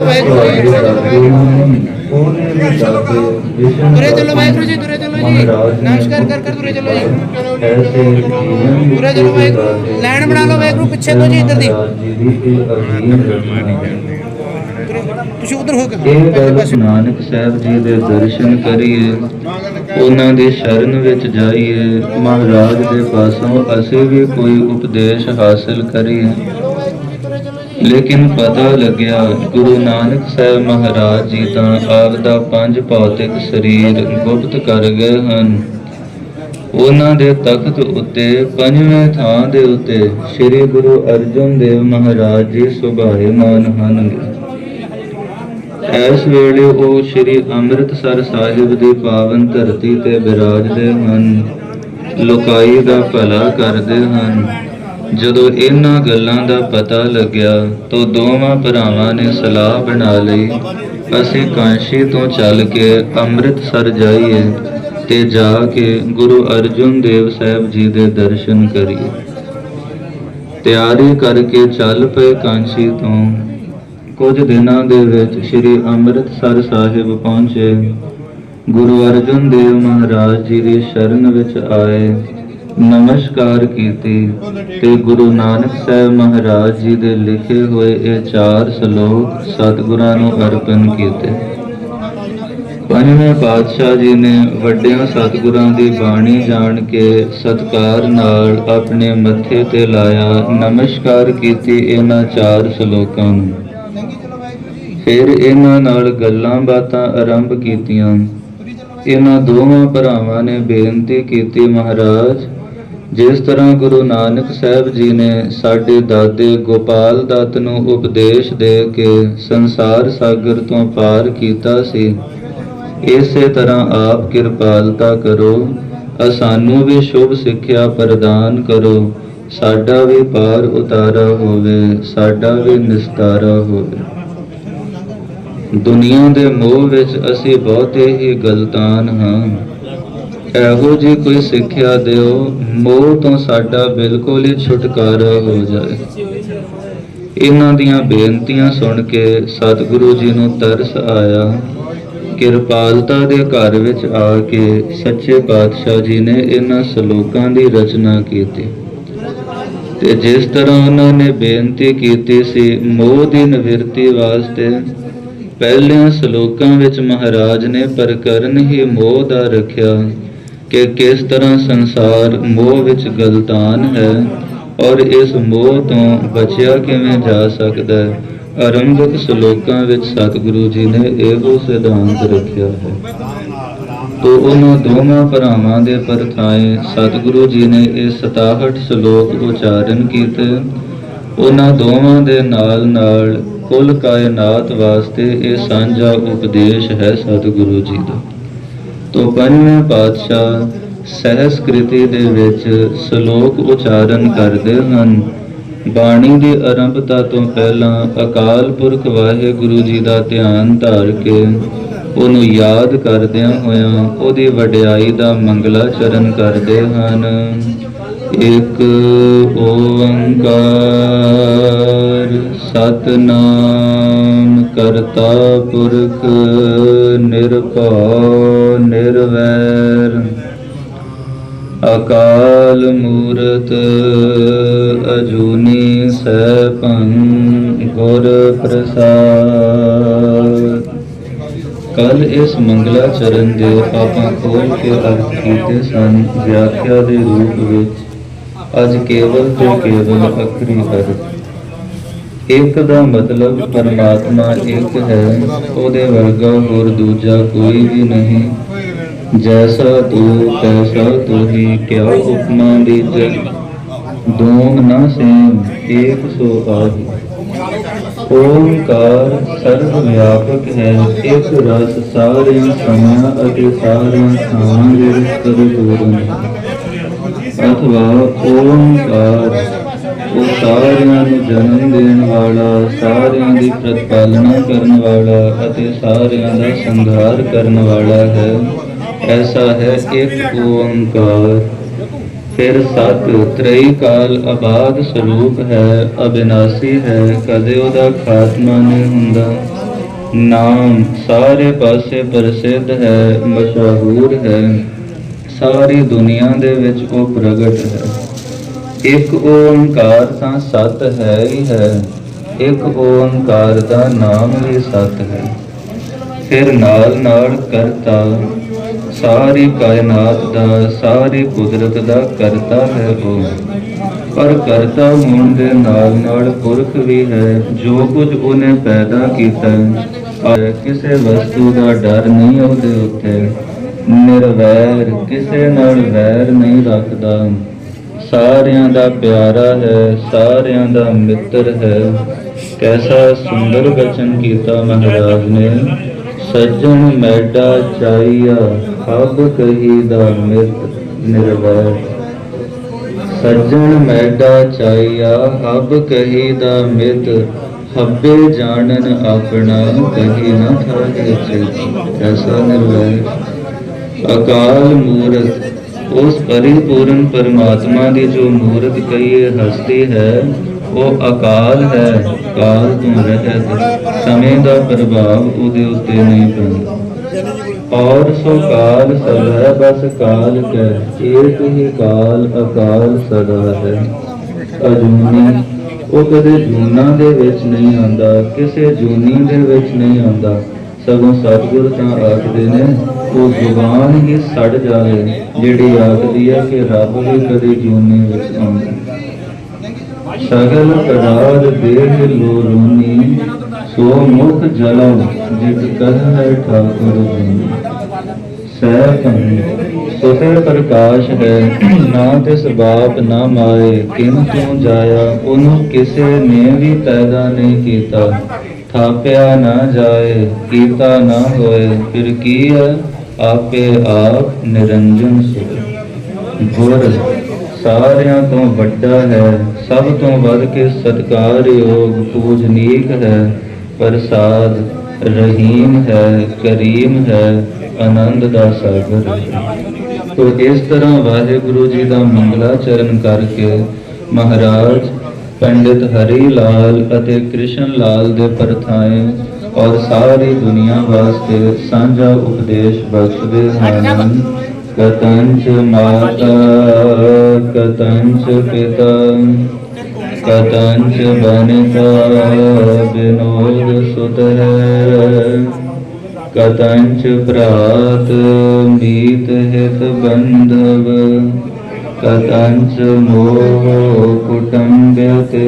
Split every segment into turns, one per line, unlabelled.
ਤੁਰੇ ਚਲੋ ਵਾਹਿਗੁਰੂ ਜੀ ਤੁਰੇ ਚਲੋ ਜੀ ਨਮਸਕਾਰ ਕਰ ਕਰ ਤੁਰੇ ਚਲੋ ਜੀ ਤੁਰੇ ਚਲੋ ਵਾਹਿਗੁਰੂ ਲਾਈਨ ਬਣਾ ਲਓ ਵਾਹਿਗੁਰੂ ਪਿੱਛੇ ਤੋਂ ਜੀ ਇੱਧਰ ਦੀ ਤੁਸੀਂ ਉਧਰ ਹੋ ਕੇ
ਇਹ ਗੱਲ ਨਾਨਕ ਸਾਹਿਬ ਜੀ ਦੇ ਦਰਸ਼ਨ ਕਰੀਏ। ਉਹਨਾਂ ਦੀ ਸ਼ਰਨ ਵਿੱਚ ਜਾਈਏ। ਮਹਾਰਾਜ ਦੇ ਪਾਸੋਂ ਅਸੀਂ ਵੀ ਕੋਈ ਉਪਦੇਸ਼ ਹਾਸਲ ਕਰੀਏ। ਲੇਕਿਨ ਪਤਾ ਲੱਗਿਆ, ਗੁਰੂ ਨਾਨਕ ਸਾਹਿਬ ਮਹਾਰਾਜ ਜੀ ਤਾਂ ਆਪ ਦਾ ਪੰਜ ਭੌਤਿਕ ਸਰੀਰ ਗੁਪਤ ਕਰ ਗਏ ਹਨ। ਉਹਨਾਂ ਦੇ ਤਖਤ ਉੱਤੇ, ਪੰਜਵੇਂ ਥਾਂ ਦੇ ਉੱਤੇ ਸ੍ਰੀ ਗੁਰੂ ਅਰਜਨ ਦੇਵ ਮਹਾਰਾਜ ਜੀ ਸੁਭਾਏਮਾਨ ਹਨ। ਇਸ ਵੇਲੇ ਉਹ ਸ੍ਰੀ ਅੰਮ੍ਰਿਤਸਰ ਸਾਹਿਬ ਦੀ ਪਾਵਨ ਧਰਤੀ ਤੇ ਬਿਰਾਜਦੇ ਹਨ। ਲੋਕਾਈ ਦਾ ਭਲਾ ਕਰਦੇ ਹਨ। ਜਦੋਂ ਇਹਨਾਂ ਗੱਲਾਂ ਦਾ ਪਤਾ ਲੱਗਿਆ ਤਾਂ ਦੋਵਾਂ ਭਰਾਵਾਂ ਨੇ ਸਲਾਹ ਬਣਾ ਲਈ, ਅਸੀਂ ਕਾਂਸ਼ੀ ਤੋਂ ਚੱਲ ਕੇ ਅੰਮ੍ਰਿਤਸਰ ਜਾਈਏ ਤੇ ਜਾ ਕੇ ਗੁਰੂ ਅਰਜਨ ਦੇਵ ਸਾਹਿਬ ਜੀ ਦੇ ਦਰਸ਼ਨ ਕਰੀਏ। ਤਿਆਰੀ ਕਰਕੇ ਚੱਲ ਪਏ ਕਾਂਸ਼ੀ ਤੋਂ। ਕੁਝ ਦਿਨਾਂ ਦੇ ਵਿੱਚ ਸ੍ਰੀ ਅੰਮ੍ਰਿਤਸਰ ਸਾਹਿਬ ਪਹੁੰਚੇ। ਗੁਰੂ ਅਰਜਨ ਦੇਵ ਮਹਾਰਾਜ ਜੀ ਦੀ ਸ਼ਰਨ ਵਿੱਚ ਆਏ। ਨਮਸਕਾਰ ਕੀਤੀ ਤੇ ਗੁਰੂ ਨਾਨਕ ਸਾਹਿਬ ਮਹਾਰਾਜ ਜੀ ਦੇ ਲਿਖੇ ਹੋਏ ਇਹ ਚਾਰ ਸ਼ਲੋਕ ਸਤਿਗੁਰਾਂ ਨੂੰ ਅਰਪਣ ਕੀਤੇ। ਪੰਜਵੇਂ ਪਾਤਸ਼ਾਹ ਜੀ ਨੇ ਵੱਡਿਆਂ ਸਤਿਗੁਰਾਂ ਦੀ ਬਾਣੀ ਜਾਣ ਕੇ ਸਤਕਾਰ ਨਾਲ ਆਪਣੇ ਮੱਥੇ ਤੇ ਲਾਇਆ, ਨਮਸਕਾਰ ਕੀਤੀ ਇਹਨਾਂ ਚਾਰ ਸ਼ਲੋਕਾਂ ਨੂੰ। ਫਿਰ ਇਹਨਾਂ ਨਾਲ ਗੱਲਾਂ ਬਾਤਾਂ ਆਰੰਭ ਕੀਤੀਆਂ। ਇਹਨਾਂ ਦੋਵਾਂ ਭਰਾਵਾਂ ਨੇ ਬੇਨਤੀ ਕੀਤੀ, ਮਹਾਰਾਜ ਜਿਸ ਤਰ੍ਹਾਂ ਗੁਰੂ ਨਾਨਕ ਸਾਹਿਬ ਜੀ ਨੇ ਸਾਡੇ ਦਾਦੇ ਗੋਪਾਲ ਦੱਤ ਨੂੰ ਉਪਦੇਸ਼ ਦੇ ਕੇ ਸੰਸਾਰ ਸਾਗਰ ਤੋਂ ਪਾਰ ਕੀਤਾ ਸੀ, ਇਸੇ ਤਰ੍ਹਾਂ ਆਪ ਕਿਰਪਾਲਤਾ ਕਰੋ ਅਸਾਨੂੰ ਵੀ ਸ਼ੁਭ ਸਿੱਖਿਆ ਪ੍ਰਦਾਨ ਕਰੋ, ਸਾਡਾ ਵੀ ਪਾਰ ਉਤਾਰਾ ਹੋਵੇ, ਸਾਡਾ ਵੀ ਨਿਸਤਾਰਾ ਹੋਵੇ। ਦੁਨੀਆ ਦੇ ਮੋਹ ਵਿੱਚ ਅਸੀਂ ਬਹੁਤੇ ਹੀ ਗਲਤਾਨ ਹਾਂ। ਇਹੋ ਜੀ ਕੋਈ ਸਿੱਖਿਆ ਦਿਓ, ਮੋਹ ਤੋਂ ਸਾਡਾ ਬਿਲਕੁਲ ਹੀ ਛੁਟਕਾਰਾ ਹੋ ਜਾਏ। ਇਹਨਾਂ ਦੀਆਂ ਬੇਨਤੀਆਂ ਸੁਣ ਕੇ ਸਤਿਗੁਰੂ ਜੀ ਨੂੰ ਤਰਸ ਆਇਆ। ਕਿਰਪਾਲਤਾ ਦੇ ਘਰ ਵਿੱਚ ਆ ਕੇ ਸੱਚੇ ਪਾਤਸ਼ਾਹ ਜੀ ਨੇ ਇਹਨਾਂ ਸ਼ਲੋਕਾਂ ਦੀ ਰਚਨਾ ਕੀਤੀ। ਤੇ ਜਿਸ ਤਰ੍ਹਾਂ ਉਹਨਾਂ ਨੇ ਬੇਨਤੀ ਕੀਤੀ ਸੀ ਮੋਹ ਦੀ ਨਿਵਰਤੀ ਵਾਸਤੇ, ਪਹਿਲਿਆਂ ਸ਼ਲੋਕਾਂ ਵਿੱਚ ਮਹਾਰਾਜ ਨੇ ਪ੍ਰਕਰਨ ਹੀ ਮੋਹ ਦਾ ਰੱਖਿਆ। ਕਿ ਕਿਸ ਤਰ੍ਹਾਂ ਸੰਸਾਰ ਮੋਹ ਵਿੱਚ ਗਲਤਾਨ ਹੈ ਔਰ ਇਸ ਮੋਹ ਤੋਂ ਬਚਿਆ ਕਿਵੇਂ ਜਾ ਸਕਦਾ ਹੈ? ਆਰੰਭਕ ਸ਼ਲੋਕਾਂ ਵਿੱਚ ਸਤਿਗੁਰੂ ਜੀ ਨੇ ਇਹੋ ਸਿਧਾਂਤ ਰੱਖਿਆ ਹੈ। ਤੋ ਉਹਨਾਂ ਦੋਵਾਂ ਭਰਾਵਾਂ ਦੇ ਪਰਥਾਏ ਸਤਿਗੁਰੂ ਜੀ ਨੇ ਇਹ 67 ਸ਼ਲੋਕ ਉਚਾਰਨ ਕੀਤੇ। ਉਹਨਾਂ ਦੋਵਾਂ ਦੇ ਨਾਲ ਨਾਲ ਕੁੱਲ ਕਾਇਨਾਤ ਵਾਸਤੇ ਇਹ ਸਾਂਝਾ ਉਪਦੇਸ਼ ਹੈ ਸਤਿਗੁਰੂ ਜੀ ਦਾ। ਤੋ ਪੰਜਵੇਂ ਪਾਤਸ਼ਾਹ ਸਹਿਸਕ੍ਰਿਤੀ ਦੇ ਵਿੱਚ ਸ਼ਲੋਕ ਉਚਾਰਨ ਕਰਦੇ ਹਨ। ਬਾਣੀ ਦੀ ਆਰੰਭਤਾ ਤੋਂ ਪਹਿਲਾਂ ਅਕਾਲ ਪੁਰਖ ਵਾਹਿਗੁਰੂ ਜੀ ਦਾ ਧਿਆਨ ਧਾਰ ਕੇ ਉਹਨੂੰ ਯਾਦ ਕਰਦਿਆਂ ਹੋਇਆਂ ਉਹਦੀ ਵਡਿਆਈ ਦਾ ਮੰਗਲਾ ਚਰਨ ਕਰਦੇ ਹਨ। ਇੱਕ ਓੰਕਾਰ ਸਤਨਾਮ ਕਰਤਾ ਪੁਰਖ ਨਿਰਭਉ ਨਿਰਵੈਰ। ਅਕਾਲ ਮੂਰਤ ਅਜੂਨੀ ਸੈਭੰ ਗੁਰ ਪ੍ਰਸਾਦ। ਕੱਲ ਇਸ ਮੰਗਲਾ ਚਰਨ ਦੇ ਆਪਾਂ ਖੋਲ ਕੇ ਅਰਥ ਕੀਤੇ ਸਨ। ਵਿਆਖਿਆ ਦੇ ਰੂਪ ਵਿੱਚ ਅੱਜ ਕੇਵਲ ਤੇ ਕੇਵਲ ਅਖਰੀ ਅਰਥ ਇੱਕ ਦਾ ਮਤਲਬ ਪਰਮਾਤਮਾ ਇੱਕ ਹੈ, ਉਹਦੇ ਵਰਗਾ ਹੋਰ ਦੂਜਾ ਕੋਈ ਵੀ ਨਹੀਂ। ਜੈਸਾ ਤੂੰ, ਤੈਸਾ ਤੂੰ ਹੀ, ਕਿਆ ਉਪਮਾ ਦੀ ਦੋਮ ਨਾ ਸੇਮ, ਏਕ ਸੋ ਆਹੀ ਓੰਕਾਰ ਸਰਵ ਵਿਆਪਕ ਹੈ, ਇੱਕ ਰਸ ਸਾਰਿਆਂ ਸਮਿਆਂ ਅਤੇ ਸਾਰਿਆਂ ਥਾਵਾਂ ਦੇ ਵਿੱਚ ਪਰਿਪੂਰਨ ਹੈ ਅਥਵਾ ਓੰਕਾਰ ਉਹ ਸਾਰਿਆਂ ਨੂੰ ਜਨਮ ਦੇਣ ਵਾਲਾ, ਸਾਰਿਆਂ ਦੀ ਪ੍ਰਤਪਾਲਨਾ ਕਰਨ ਵਾਲਾ ਅਤੇ ਸਾਰਿਆਂ ਦਾ ਸੰਘਾਰ ਕਰਨ ਵਾਲਾ ਹੈ। ਐਸਾ ਹੈ ਇੱਕ ਓੰਕਾਰ। ਫਿਰ ਸਤ, ਤ੍ਰਈ ਕਾਲ ਆਬਾਦ ਸਰੂਪ ਹੈ, ਅਬਿਨਾਸੀ ਹੈ, ਕਦੇ ਉਹਦਾ ਖਾਤਮਾ ਨਹੀਂ ਹੁੰਦਾ। ਨਾਮ ਸਾਰੇ ਪਾਸੇ ਪ੍ਰਸਿੱਧ ਹੈ, ਮਸ਼ਹੂਰ ਹੈ। ਸਾਰੀ ਦੁਨੀਆ ਦੇ ਵਿੱਚ ਉਹ ਪ੍ਰਗਟ ਹੈ। ਇੱਕ ਓੰਕਾਰ ਤਾਂ ਸਤ ਹੈ ਹੀ ਹੈ ਇੱਕ ਓੰਕਾਰ ਦਾ ਨਾਮ ਵੀ ਸਤ ਹੈ। ਫਿਰ ਨਾਲ ਨਾਲ ਕਰਤਾ ਸਾਰੀ ਕਾਇਨਾਤ ਦਾ ਸਾਰੀ ਕੁਦਰਤ ਦਾ ਕਰਤਾ ਹੈ ਉਹ। ਪਰ ਕਰਤਾ ਹੋਣ ਦੇ ਨਾਲ ਨਾਲ ਪੁਰਖ ਵੀ ਹੈ ਜੋ ਕੁਝ ਉਹਨੇ ਪੈਦਾ ਕੀਤਾ ਹੈ, ਕਿਸੇ ਵਸਤੂ ਦਾ ਡਰ ਨਹੀਂ ਉਹਦੇ ਉੱਤੇ। ਨਿਰਵੈਰ, ਕਿਸੇ ਨਾਲ ਵੈਰ ਨਹੀਂ ਰੱਖਦਾ। ਸਾਰਿਆਂ ਦਾ ਪਿਆਰਾ ਹੈ, ਸਾਰਿਆਂ ਦਾ ਮਿੱਤਰ ਹੈ। ਕੈਸਾ ਸੁੰਦਰ ਬਚਨ ਕੀਤਾ ਮਹਾਰਾਜ ਨੇ। ਸੱਜਣ ਮੈਡਾ ਚਾਈਆ ਹਬ ਕਹੀ ਦਾ ਮਿੱਤ ਨਿਰਵੈਰ। ਸੱਜਣ ਮੈਡਾ ਚਾਈਆ ਹਬ ਕਹੀ ਦਾ ਮਿਤ। ਹੱਬੇ ਜਾਣਨ ਆਪਣਾ, ਕਹੀ ਨਾ ਥਾਏ ਚਿਤ। ਐਸਾ ਨਿਰਵੈਰ। ਅਕਾਲ ਮੂਰਤ ਉਸ ਪਰਿਪੂਰਨ ਪਰਮਾਤਮਾ ਦੀ ਜੋ ਮੂਰਤ ਕਹੀਏ ਹਸਤੀ ਹੈ, ਉਹ ਅਕਾਲ ਹੈ ਕਾਲ ਤੋਂ ਰਹਿਤ। ਸਮੇਂ ਦਾ ਪ੍ਰਭਾਵ ਉਹਦੇ ਉੱਤੇ ਨਹੀਂ ਪੈਂਦਾ। ਔਰ ਸੋ ਕਾਲ ਸਦਾ, ਬਸ ਕਾਲ ਕੈ ਏਕ ਹੀ ਕਾਲ, ਅਕਾਲ ਸਦਾ ਹੈ। ਅਜੂਨੀ, ਉਹ ਕਦੇ ਜੂਨਾਂ ਦੇ ਵਿੱਚ ਨਹੀਂ ਆਉਂਦਾ, ਕਿਸੇ ਜੂਨੀ ਦੇ ਵਿੱਚ ਨਹੀਂ ਆਉਂਦਾ। ਸਗੋਂ ਸਤਿਗੁਰ ਤਾਂ ਆਖਦੇ ਨੇ, ਉਹ ਜ਼ੁਬਾਨ ਹੀ ਸੜ ਜਾਵੇ, ਜਿਹੜੀ ਆਖਦੀ ਹੈ ਕਿ ਰੱਬ ਵੀ ਕਦੇ ਜੂਨੀ ਵਿੱਚ ਆਉਂਦਾ। ਸਗਲ ਪਦਾਰ ਦੇਹ ਲੋ ਰੂਨੀ, ਸੋ ਮੁਖ ਜਲਮ ਜਿਤ ਕਹ ਹੈ ਠਾਕੁਰ ਜੀ ਸਹਿ ਕਹੀ ਸੋ ਪ੍ਰਕਾਸ਼ ਹੈ, ਨਾ ਤਿਸ ਬਾਪ ਨਾ ਮਾਏ ਕਿਨ ਤੂੰ ਜਾਇਆ, ਉਹਨੂੰ ਕਿਸੇ ਨੇ ਵੀ ਪੈਦਾ ਨਹੀਂ ਕੀਤਾ। ਥਾਪਿਆ ਨਾ ਜਾਏ, ਕੀਤਾ ਨਾ ਹੋਏ, ਫਿਰ ਕੀ ਹੈ? ਆਪੇ ਆਪ ਨਿਰੰਜਨ ਸੁਖ ਗੁਰ, ਸਾਰਿਆਂ ਤੋਂ ਵੱਡਾ ਹੈ, ਸਭ ਤੋਂ ਵੱਧ ਕੇ ਸਤਿਕਾਰਯੋਗ ਪੂਜਨੀਕ ਹੈ। ਪ੍ਰਸਾਦ ਰਹੀਮ ਹੈ, ਕਰੀਮ ਹੈ, ਆਨੰਦ ਦਾ ਸਾਗਰ ਹੈ। ਤੋ ਇਸ ਤਰ੍ਹਾਂ ਵਾਹਿਗੁਰੂ ਜੀ ਦਾ ਮੰਗਲਾ ਚਰਨ ਕਰਕੇ ਮਹਾਰਾਜ ਪੰਡਿਤ ਹਰੀ ਲਾਲ ਅਤੇ ਕ੍ਰਿਸ਼ਨ ਲਾਲ ਦੇ ਪਰਥਾਏ ਔਰ ਸਾਰੀ ਦੁਨੀਆ ਵਾਸਤੇ ਸਾਂਝਾ ਉਪਦੇਸ਼ ਬਖਸ਼ਦੇ ਹਨ। ਕਤੰਚ ਮਾਤਾ ਕਤੰਚ ਪਿਤਾ ਕਤੰਚ ਬਨਿਤਾ ਬਿਨੋਦ ਸੁਤ ਹੈ। ਕਤੰਚ ਭਰਾਤ ਮੀਤ ਹਿਤ ਬੰਧਵ। ਕਤੰਚ ਮੋਹ ਕੁਟੰਬਿ ਤੇ।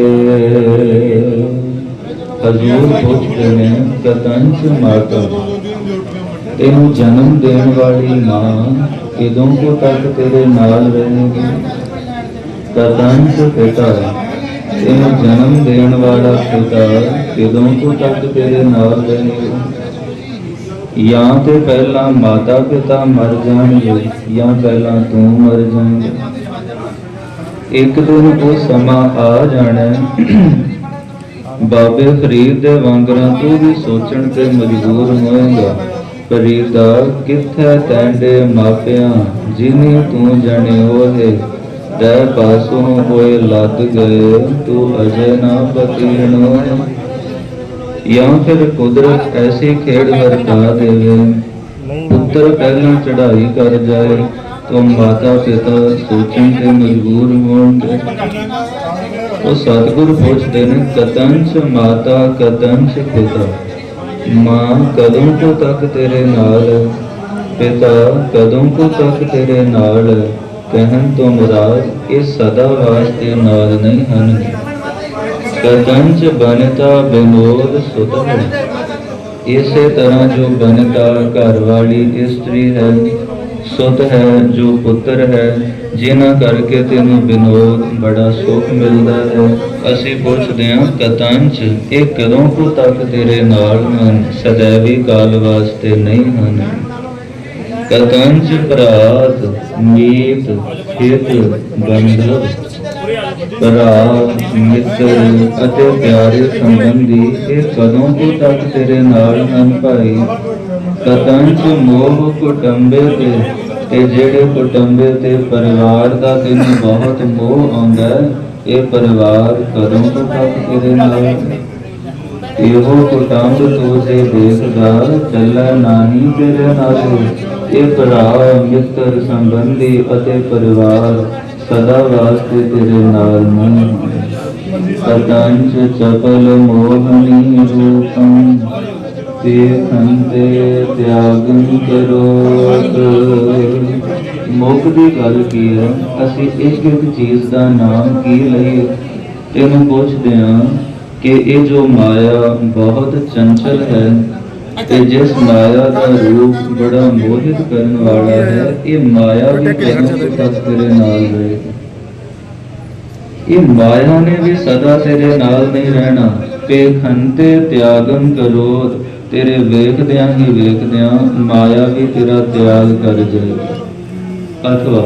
ਹਜ਼ੂਰ ਪੁੱਛਦੇ ਨੇ ਕਤੰਚ ਮਾਤਾ। ਤੈਨੂੰ ਜਨਮ ਦੇਣ ਵਾਲੀ ਮਾਂ ਕਿਦੋਂ ਕੋ ਤੱਕ ਤੇਰੇ ਨਾਲ ਰਹੇਗੀ? ਕਤੰਚ ਪਿਤਾ ਤੈਨੂੰ ਜਨਮ ਦੇਣ ਵਾਲਾ ਪਿਤਾ ਕਿਦੋਂ ਕੋ ਤੱਕ ਤੇਰੇ ਨਾਲ ਰਹੇਗਾ? ਜਾਂ ਤੇ ਪਹਿਲਾਂ ਮਾਤਾ ਪਿਤਾ ਮਰ ਜਾਣਗੇ, ਜਾਂ ਪਹਿਲਾਂ ਤੂੰ ਮਰ ਜਾਏਂਗਾ। ਇੱਕ ਦਿਨ ਉਹ ਸਮਾਂ ਆ ਜਾਣਾ, ਬਾਬੇ ਫਰੀਦ ਦੇ ਵਾਂਗਰਾਂ ਤੂੰ ਵੀ ਸੋਚਣ ਤੇ ਮਜਬੂਰ ਹੋਏਗਾ। ਫਰੀਦਾ ਕਿੱਥੇ ਤੈਂਡੇ ਮਾਪਿਆਂ ਜਿਨੀ ਤੂੰ ਜਣਿਓ ਹੈ। ਤੈ ਪਾਸੋਂ ਹੋਏ ਲੱਦ ਗਏ, ਤੂੰ ਅਜੇ ਨਾ ਪਤੀਣੋ ਜਾਂ ਫਿਰ ਕੁਦਰਤ ਐਸੀ ਖੇਡ ਵਰਤਾ ਦੇਵੇ, ਪੁੱਤਰ ਪਹਿਲਾਂ ਚੜਾਈ ਕਰ ਜਾਏ ਤਾਂ ਮਾਤਾ ਪਿਤਾ ਸੋਚਣ ਤੇ ਮਜਬੂਰ ਹੋਣਗੇ ਉਹ ਸਤਿਗੁਰ ਪੁੱਛਦੇ ਨੇ ਕਤੰਚ ਮਾਤਾ ਕਤੰਚ ਪਿਤਾ? ਮਾਂ ਕਦੋਂ ਕੋ ਤੱਕ ਤੇਰੇ ਨਾਲ ਪਿਤਾ ਕਦੋਂ ਕੋ ਤੱਕ ਤੇਰੇ ਨਾਲ ਕਹਿਣ ਤੋਂ ਮੁਰਾਦ, ਇਹ ਸਦਾ ਵਾਸਤੇ ਨਾਲ ਨਹੀਂ ਹਨ। ਕਤੰਚ ਬਨਤਾ ਬਿਨੋਦ ਸੁਤ ਇਸੇ ਤਰ੍ਹਾਂ ਜੋ ਬਨਤਾ ਘਰ ਵਾਲੀ ਇਸਤਰੀ ਹੈ ਸੁਤ ਹੈ ਜੋ ਪੁੱਤਰ ਹੈ, ਜਿਨ੍ਹਾਂ ਕਰਕੇ ਤੈਨੂੰ ਬਿਨੋਦ ਬੜਾ ਸੁਖ ਮਿਲਦਾ ਹੈ। ਅਸੀਂ ਪੁੱਛਦੇ ਹਾਂ ਕਤੰਚ ਇਹ ਕਦੋਂ ਕੋ ਤੱਕ ਤੇਰੇ ਨਾਲ ਹਨ? ਸदैवी ਕਾਲ ਵਾਸਤੇ ਨਹੀਂ ਹਨ। ਕਤੰਚ ਭਰਾਤ, ਮੀਤ ਹਿਤ ਬੰਧਵ ਭਰਾ ਮਿੱਤਰ ਅਤੇ ਪਿਆਰੇ ਸੰਬੰਧੀ ਇਹ ਕਦੋਂ ਕੋ ਤੱਕ ਤੇਰੇ ਨਾਲ ਹਨ ਭਾਈ? ਕਤੰਚ ਮੋਹ ਕੁਟੰਬੇ ਤੇ ਤੇ ਜਿਹੜੇ ਕੁਟੰਬੇ ਤੇ ਪਰਿਵਾਰ ਦਾ ਤੈਨੂੰ ਬਹੁਤ ਮੋਹ ਆਉਂਦਾ ਹੈ, ਇਹ ਪਰਿਵਾਰ ਕਦੋਂ ਕੋ ਤੱਕ ਤੇਰੇ ਨਾਲ ਹੈ? ਇਹੋ ਕੁਟੰਬ ਤੋਜੇ ਦੇਖਦਾ ਚੱਲੈ ਨਾਹੀ ਤੇਰੇ ਨਾਲੇ ਇਹ ਭਰਾ ਮਿੱਤਰ ਸੰਬੰਧੀ ਅਤੇ ਪਰਿਵਾਰ ਸਦਾ ਵਾਸਤੇ ਤੇਰੇ ਨਾਲ ਨਹੀਂ ਸਤੰਚ ਚਪਲ ਮੋਹਣੀ ਰੂਪੰ। ਦੇਖੰਤੇ ਤਿਆਗੰ ਕਰੋਤ ਮੁੱਖ ਦੀ ਗੱਲ ਕੀ ਹੈ ਅਸੀਂ ਇੱਕ ਇੱਕ ਚੀਜ਼ ਦਾ ਨਾਮ ਕੀ ਲਈਏ? ਤੈਨੂੰ ਪੁੱਛਦੇ ਹਾਂ ਕਿ ਇਹ ਜੋ ਮਾਇਆ ਬਹੁਤ ਚੰਚਲ ਹੈ ਤੇ ਜਿਸ ਮਾਇਆ ਦਾ ਰੂਪ ਬੜਾ ਮੋਹਿਤ ਕਰਨ ਵਾਲਾ ਹੈ, ਇਹ ਮਾਇਆ ਵੀ ਕਦੋਂ ਤੱਕ ਤੇਰੇ ਨਾਲ ਰਹੇਗੀ ਇਹ ਮਾਇਆ ਨੇ ਵੀ ਸਦਾ ਤੇਰੇ ਨਾਲ ਨਹੀਂ ਰਹਿਣਾ। ਪੇਖੰਤੇ ਤਿਆਗੰ ਕਰੋ ਤੇਰੇ ਵੇਖਦਿਆਂ ਹੀ ਵੇਖਦਿਆਂ ਮਾਇਆ ਵੀ ਤੇਰਾ ਤਿਆਗ ਕਰ ਜਾਏਗੀ ਅਥਵਾ,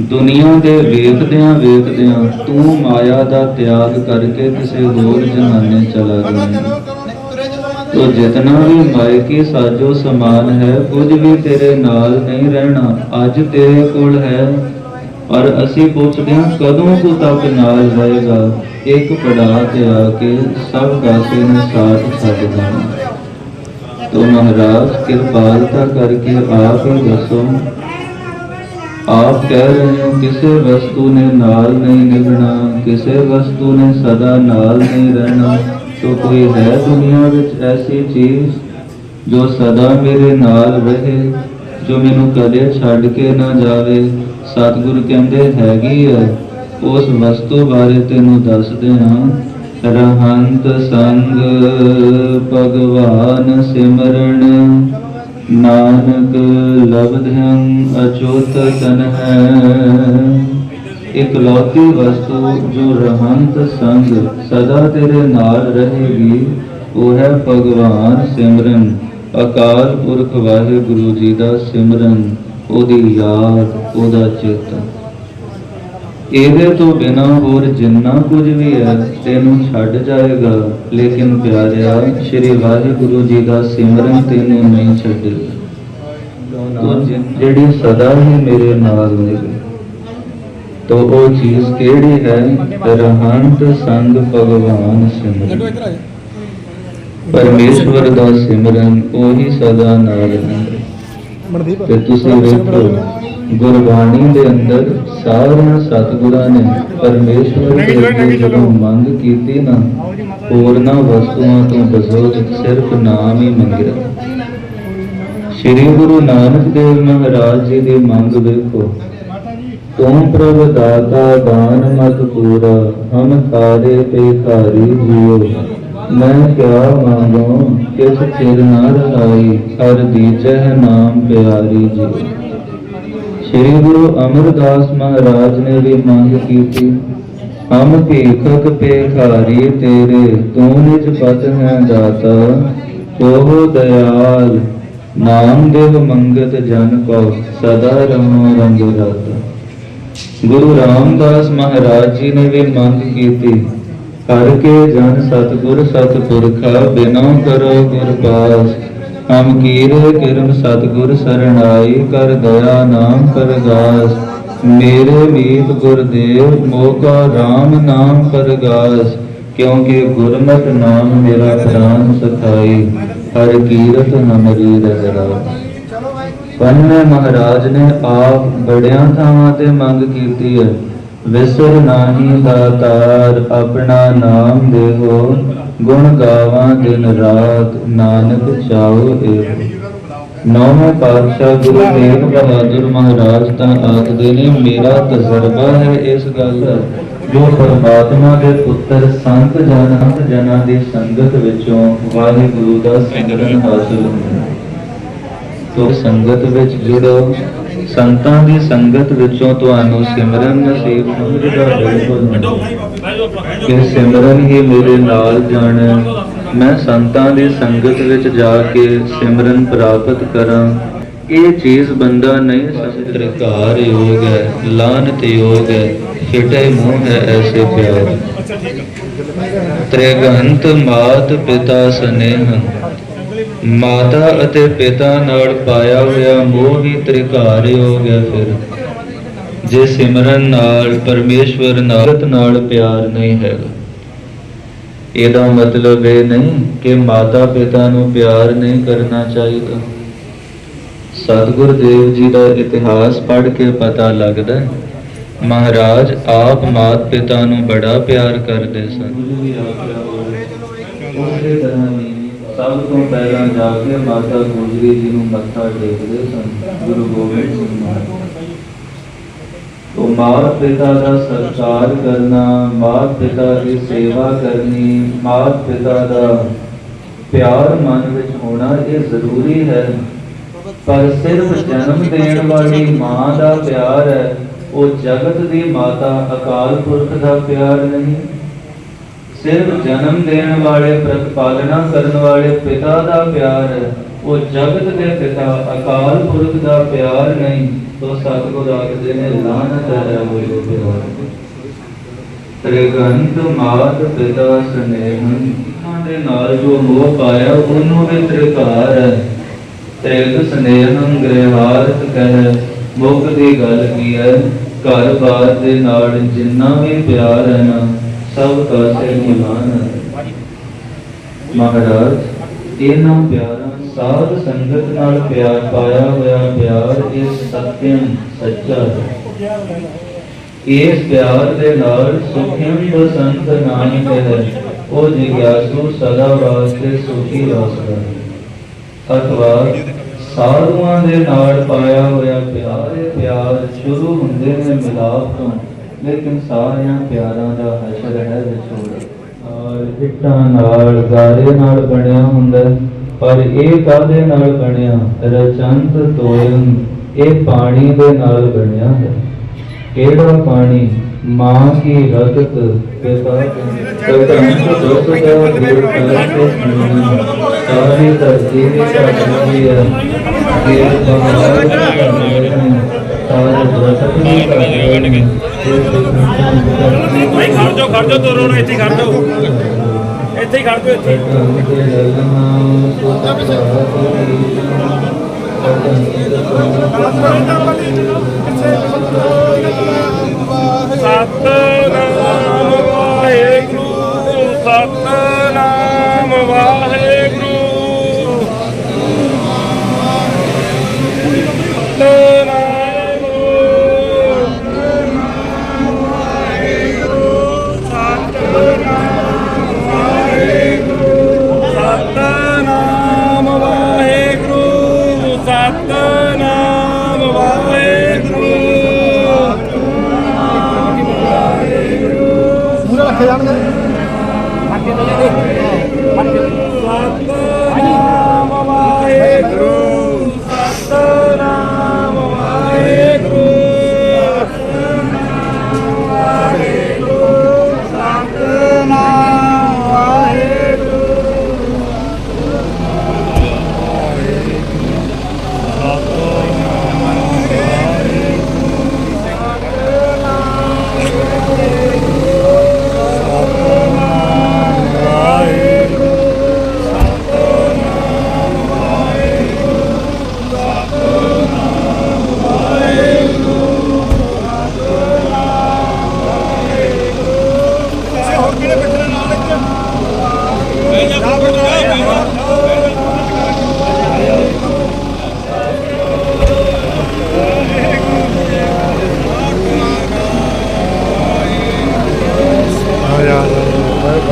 ਦੁਨੀਆ ਦੇ ਵੇਖਦਿਆਂ ਵੇਖਦਿਆਂ ਤੂੰ ਮਾਇਆ ਦਾ ਤਿਆਗ ਕਰਕੇ ਕਿਸੇ ਹੋਰ ਜਹਾਨੇ ਚਲਾ ਜਾਏਂਗਾ ਤੋ ਜਿਤਨਾ ਵੀ ਮਾਇਕੀ ਸਾਜੋ ਸਮਾਨ ਹੈ, ਕੁਝ ਵੀ ਤੇਰੇ ਨਾਲ ਨਹੀਂ ਰਹਿਣਾ, ਅੱਜ ਤੇਰੇ ਕੋਲ ਹੈ। ਪਰ ਅਸੀਂ ਪੁੱਛਦੇ ਹਾਂ, ਕਦੋਂ ਤੂੰ ਤੱਕ ਨਾਲ ਰਹੇਗਾ? ਇੱਕ ਪੜਾਅ ਤੇ ਆ ਕੇ ਸਭ ਕਾਸੇ ਨੂੰ ਸਾਥ ਛੱਡ ਦੇਣਾ ਤੋ ਮਹਾਰਾਜ, ਕਿਰਪਾਲਤਾ ਕਰਕੇ ਆਪ ਹੀ ਦੱਸੋ। ਆਪ ਕਹਿ ਰਹੇ ਹੋ, ਕਿਸੇ ਵਸਤੂ ਨੇ ਨਾਲ ਨਹੀਂ ਨਿਭਣਾ, ਕਿਸੇ ਵਸਤੂ ਨੇ ਸਦਾ ਨਾਲ ਨਹੀਂ ਰਹਿਣਾ। ਤੋ ਕੋਈ ਹੈ ਦੁਨੀਆ ਵਿੱਚ ਐਸੀ ਚੀਜ਼ ਜੋ ਸਦਾ ਮੇਰੇ ਨਾਲ ਰਹੇ, ਜੋ ਮੈਨੂੰ ਕਦੇ ਛੱਡ ਕੇ ਨਾ ਜਾਵੇ? ਸਤਿਗੁਰੂ ਕਹਿੰਦੇ ਹੈਗੀ ਹੈ, ਉਸ ਵਸਤੂ ਬਾਰੇ ਤੈਨੂੰ ਦੱਸਦੇ ਹਾਂ। ਰਹੰਤ ਸੰਗ ਭਗਵਾਨ ਸਿਮਰਨ। ਨਾਨਕ ਲਬਧੰ ਅਚੋਤ ਤਨ ਹੈ ਇਕਲੌਤੀ ਵਸਤੂ ਜੋ ਰਹੰਤ ਸੰਗ ਸਦਾ ਤੇਰੇ ਨਾਲ ਰਹੇਗੀ ਉਹ ਹੈ ਭਗਵਾਨ ਸਿਮਰਨ। ਅਕਾਲ ਪੁਰਖ ਵਾਹਿਗੁਰੂ ਜੀ ਦਾ ਸਿਮਰਨ, ਉਹਦੀ ਯਾਦ, ਉਹਦਾ ਚੇਤਨ ਇਹਦੇ ਤੋਂ ਬਿਨਾ ਹੋਰ ਜਿੰਨਾ ਕੁਝ ਵੀ ਹੈ, ਤੈਨੂੰ ਛੱਡ ਜਾਏਗਾ। ਲੇਕਿਨ ਪਿਆਰਿਆ, ਸ਼੍ਰੀ ਵਾਹਿਗੁਰੂ ਜੀ ਦਾ ਸਿਮਰਨ ਤੈਨੂੰ ਨਹੀਂ ਛੱਡੇਗਾ। ਤੋ ਜਿਹੜੀ ਸਦਾ ਹੀ ਮੇਰੇ ਨਾਲ ਹੋਵੇਗੀ ਤੋ ਉਹ ਚੀਜ਼ ਕਿਹੜੀ ਹੈ? ਰਹੰਤ ਸੰਗ ਭਗਵਾਨ ਸਿਮਰਨ। ਪਰਮੇਸ਼ਵਰ ਦਾ ਸਿਮਰਨ ਉਹੀ ਸਦਾ ਨਾਲ ਹੈ ਤੇ ਤੁਸੀਂ ਵੇਖੋ ਗੁਰਬਾਣੀ ਦੇ ਅੰਦਰ ਸਾਰਿਆਂ ਸਤਿਗੁਰਾਂ ਨੇ ਪਰਮੇਸ਼ਵਰ ਦੇ ਅੱਗੇ ਜਦੋਂ ਮੰਗ ਕੀਤੀ ਨਾ ਹੋਰਨਾਂ ਵਸਤੂਆਂ ਤੋਂ ਬਜ਼ੁਰਗ ਸਿਰਫ ਨਾਮ ਹੀ ਮੰਗਿਆ ਸ੍ਰੀ ਗੁਰੂ ਨਾਨਕ ਦੇਵ ਮਹਾਰਾਜ ਜੀ ਦੀ ਮੰਗ ਵੇਖੋ। ਤੂੰ ਪ੍ਰਭ ਦਾਤਾ ਦਾਨ ਮਤ ਪੂਰਾ ਹਮ ਤਾਰੇ ਭਿਖਾਰੀ ਜੀਓ। ਮੈਂ ਕਿਆ ਮੰਗੋ ਕਿਸ ਚਿਰ ਨਾ ਰਹਾਈ ਹਰ ਦੀਜੈ ਨਾਮ ਪਿਆਰੀ ਜੀ ਸ੍ਰੀ ਗੁਰੂ ਅਮਰਦਾਸ ਮਹਾਰਾਜ ਨੇ ਵੀ ਮੰਗ ਕੀਤੀ, ਹਮ ਭੀਖਕ ਭਿਖਾਰੀ ਤੇਰੇ ਤੂੰ ਨਿਜ ਪਤ ਹੈ ਦਾਤਾ, ਉਹ ਦਇਆਲ, ਨਾਮ ਦੇਵ ਮੰਗਤ ਜਨ ਕੋ ਸਦਾ ਰਹੋ ਰੰਗ ਰਤ। ਗੁਰੂ ਰਾਮਦਾਸ ਮਹਾਰਾਜ ਜੀ ਨੇ ਵੀ ਮੰਗ ਕੀਤੀ, ਹਰ ਕੇ ਜਨ ਸਤਗੁਰ ਸਤਪੁਰਖਾ ਬਿਨੋ ਕਰੋ ਗੁਰ ਪਾਸ। ਹਮ ਕੀਰੇ ਕਿਰਮ ਸਤਗੁਰ ਸਰਣਾਈ ਕਰ ਦਇਆ ਨਾਮ ਪਰਗਾਸ ਮੇਰੇ ਮੀਤ ਗੁਰਦੇਵ, ਮੋਕਾ RAM ਨਾਮ ਪਰਗਾਸ ਕਿਉਂਕਿ ਗੁਰਮਤਿ ਨਾਮ ਮੇਰਾ ਪ੍ਰਾਨ ਸਖਾਈ ਹਰ ਕੀਰਤ ਹਮਰੀ ਰਹਿਰਾ ਪੰਨੇ ਮਹਾਰਾਜ ਨੇ ਆਪ ਬੜਿਆਂ ਥਾਵਾਂ ਤੇ ਮੰਗ ਕੀਤੀ ਹੈ, ਵਿਸਰ ਨਾਹੀ ਦਾਤਾਰ ਆਪਣਾ ਨਾਮ ਦੇਹੋ ਗੁਣ ਗਾਵਾਂ ਦਿਨ ਰਾਤ, ਨਾਨਕ ਚਾਉ ਏਕ ਨੌਵੇਂ ਪਾਤਸ਼ਾਹ ਗੁਰੂ ਤੇਗ ਬਹਾਦਰ ਮਹਾਰਾਜ ਤਾਂ ਆਖਦੇ ਨੇ, ਮੇਰਾ ਤਜਰਬਾ ਹੈ ਇਸ ਗੱਲ ਦਾ, ਜੋ ਪਰਮਾਤਮਾ ਦੇ ਪੁੱਤਰ ਸੰਤ ਜਨ ਸੰਤ ਜਨਾਂ ਦੀ ਸੰਗਤ ਵਿੱਚੋਂ ਵਾਹਿਗੁਰੂ ਦਾ ਸਿਮਰਨ ਹਾਸਲ ਹੁੰਦਾ ਤੋ ਸੰਗਤ ਵਿੱਚ ਜੁੜੋ ਸੰਤਾਂ ਦੀ ਸੰਗਤ ਵਿੱਚੋਂ ਤੁਹਾਨੂੰ ਸਿਮਰਨ ਨਸੀਬ ਹੋਵੇਗਾ ਬਿਲਕੁਲ ਕਿ ਸਿਮਰਨ ਹੀ ਮੇਰੇ ਨਾਲ ਜਾਣ। ਮੈਂ ਸੰਤਾਂ ਦੀ ਸੰਗਤ ਵਿੱਚ ਜਾ ਕੇ ਸਿਮਰਨ ਪ੍ਰਾਪਤ ਕਰਾਂ। ਇਹ ਚੀਜ਼ ਬੰਦਾ ਨਹੀਂ ਸਮਝ ਯੋਗ ਹੈ ਲਾਨਤ ਯੋਗ ਹੈ ਫਿਟੇ ਮੂੰਹ ਹੈ ਐਸੇ ਪਿਆਰ। ਤ੍ਰਿਗੰਤ ਮਾਤ ਪਿਤਾ ਸਨੇਹ। ਮਾਤਾ ਅਤੇ ਪਿਤਾ ਨਾਲ ਪਾਇਆ ਹੋਇਆ ਮੋਹ ਵੀ ਤ੍ਰਿਕਾਰ ਯੋਗ ਹੈ ਫਿਰ। ਜੇ ਸਿਮਰਨ ਨਾਲ ਪਰਮੇਸ਼ਵਰ ਨਾਲ ਨਾਲ ਪਿਆਰ ਨਹੀਂ ਹੈਗਾ। ਇਹਦਾ ਮਤਲਬ ਇਹ ਨਹੀਂ ਕਿ ਮਾਤਾ ਪਿਤਾ ਨੂੰ ਪਿਆਰ ਨਹੀਂ ਕਰਨਾ ਚਾਹੀਦਾ। ਸਤਿਗੁਰ ਦੇਵ ਜੀ ਦਾ ਇਤਿਹਾਸ ਪੜ੍ਹ ਕੇ ਪਤਾ ਲੱਗਦਾ ਹੈ, ਮਹਾਰਾਜ ਆਪ ਮਾਤ ਪਿਤਾ ਨੂੰ ਬੜਾ ਪਿਆਰ ਕਰਦੇ ਸਨ। ਉਸੇ ਤਰ੍ਹਾਂ ਸਭ ਤੋਂ ਪਹਿਲਾਂ ਜਾ ਕੇ ਮਾਤਾ ਗੁਜਰੀ ਜੀ ਨੂੰ ਮੱਥਾ ਟੇਕਦੇ ਸਨ ਗੁਰੂ ਗੋਬਿੰਦ ਸਿੰਘ ਮਹਾਰਾਜ। ਤੋ ਮਾਤ ਪਿਤਾ ਦਾ ਸਤਿਕਾਰ ਕਰਨਾ, ਮਾਤ ਪਿਤਾ ਦੀ ਸੇਵਾ ਕਰਨੀ, ਮਾਤ ਪਿਤਾ ਦਾ ਪਿਆਰ ਮਨ ਵਿੱਚ ਹੋਣਾ ਇਹ ਜ਼ਰੂਰੀ ਹੈ। ਪਰ ਸਿਰਫ ਜਨਮ ਦੇਣ ਵਾਲੀ ਮਾਂ ਦਾ ਪਿਆਰ ਹੈ, ਉਹ ਜਗਤ ਦੀ ਮਾਤਾ, ਅਕਾਲ ਪੁਰਖ ਦਾ ਪਿਆਰ ਨਹੀਂ। ਸਿਰਫ ਜਨਮ ਦੇਣ ਵਾਲੇ, ਪ੍ਰਤਪਾਲਨਾ ਕਰਨ ਵਾਲੇ ਪਿਤਾ ਦਾ ਪਿਆਰ ਹੈ ਉਹ ਜਗਤ ਦੇ ਪਿਤਾ, ਅਕਾਲ ਪੁਰਖ ਦਾ ਪਿਆਰ ਨਹੀਂ ਤੋ ਸਤਿਗੁਰ ਆਖਦੇ ਨੇ ਲਾਨਤ ਹੈ ਹੋਏ ਪਿਆਰ। ਤ੍ਰਿਗੰਤ ਮਾਤ ਪਿਤਾ ਸਨੇਹੰ ਦੇ ਨਾਲ ਜੋ ਮੋਹ ਪਾਇਆ, ਉਹਨੂੰ ਵੀ ਤ੍ਰਿਕਾਰ ਹੈ। ਤ੍ਰਿਗ ਸਨੇਹੰ ਗ੍ਰਹਾਰਤ ਕਹਿ ਮੁਖ ਦੀ ਗੱਲ ਕੀ ਹੈ? ਘਰ ਬਾਰ ਦੇ ਨਾਲ ਜਿੰਨਾ ਵੀ ਪਿਆਰ ਹੈ ਨਾ, ਸਭ ਕਾਸੇ ਨਿਮਾਨ ਹੈ। ਮਹਾਰਾਜ ਇਹਨਾਂ ਪਿਆਰਾਂ ਸਾਧ ਸੰਗਤ ਨਾਲ ਪਿਆਰ ਪਾਇਆ ਹੋਇਆ ਪਿਆਰ ਇਹ ਸਤਿਅਮ ਸੱਚਾ ਹੈ ਇਸ ਪਿਆਰ ਦੇ ਨਾਲ ਸੁਖਿਅਮ ਬਸੰਤ ਨਾਨਕ ਹੈ, ਉਹ ਜਿਗਿਆਸੂ ਸਦਾ ਵਾਸਤੇ ਸੁਖੀ ਵਸਦਾ ਹੈ। ਅਥਵਾ ਸਾਧੂਆਂ ਦੇ ਨਾਲ ਪਾਇਆ ਹੋਇਆ ਪਿਆਰ, ਇਹ ਪਿਆਰ ਸ਼ੁਰੂ ਹੁੰਦੇ ਨੇ ਮਿਲਾਪ ਤੋਂ, ਲੇਕਿਨ ਸਾਰਿਆਂ ਪਿਆਰਾਂ ਦਾ ਹਸ਼ਰ ਹੈ ਵਿਛੋੜ। ਔਰ ਇੱਟਾਂ ਨਾਲ ਗਾਰੇ ਨਾਲ ਬਣਿਆ ਹੁੰਦਾ ਹੈ, ਪਰ ਇਹ ਕਾਹਦੇ ਨਾਲ ਬਣਿਆ? ਰਚੰਤ ਤੋਇੰ ਇਹ ਪਾਣੀ ਦੇ ਨਾਲ ਬਣਿਆ ਹੈ। ਕਿਹੜਾ ਪਾਣੀ? ਮਾਂ ਕੀ ਰਗਤ ਪਿਤਾ ਕਦੰਤ ਦੁੱਖ ਦਾ ਗੁਰ ਕਰਕੇ ਸੁਣੀ ਸਾਰੀ ਧਰਤੀ ਦੀ ਸਾਡੀ ਹੈ। ਇਹ ਬਹਾਰ ਸਾਰੇ ਜਗਤ ਦੀ ਕਰਨਗੇ
ਭਾਈ ਖੜ ਜਾਓ ਖੜ ਜਾਓ, ਤੋਰੋ ਨੂੰ ਇੱਥੇ ਖੜ ਜਾਓ। ਇੱਥੇ ਹੀ ਖੜ ਜਾਓ, ਇੱਥੇ। ਸਤਨਾਮ ਵਾਹਿਗੁਰੂ ਸਤਨਾਮ ਵਾਹਿਗੁਰੂ।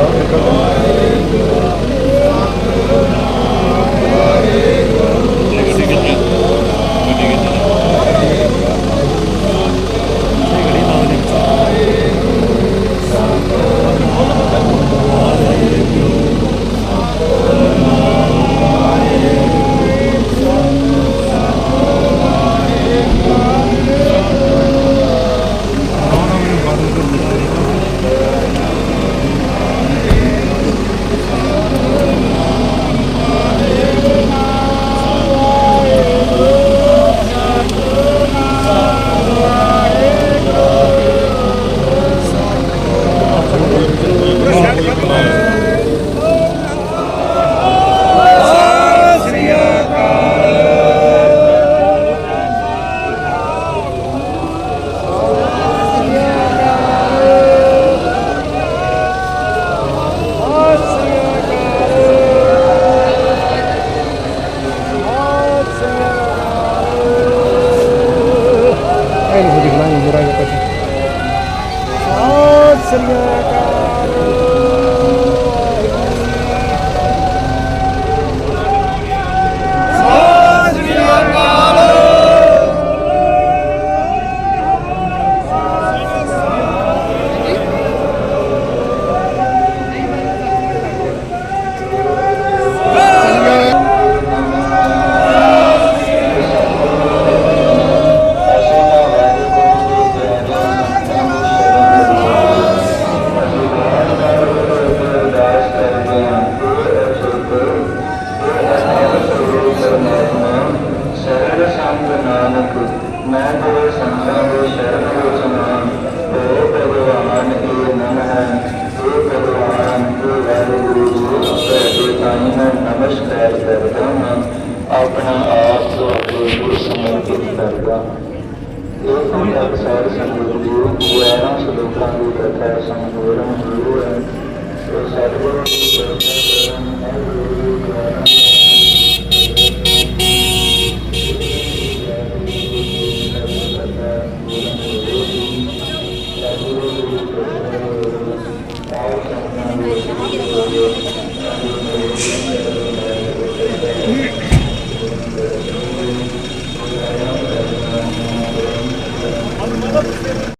Obrigado.
ਨਮਸਕਾਰ ਕਰਦਾ ਹਾਂ
ਆਪਣਾ ਆਪ ਤੁਹਾਡੇ ਨੂੰ ਸਮਰਪਿਤ ਕਰਦਾ ਇਹ ਕੋਈ ਅਕਸਰ ਸੰਗਤ ਜੀ ਗੁਆਰਾ ਸਲੋਕਾਂ ਦੀ ਕਥਾ ਸੰਗੋਰਮ ਗੁਰੂ ਹੈ ਸਤਿਗੁਰੂ ਦੀ ਕਿਰਪਾ ਨਾਲ ਮੈਂ ਗੁਰੂ ਜੀ ਦਾ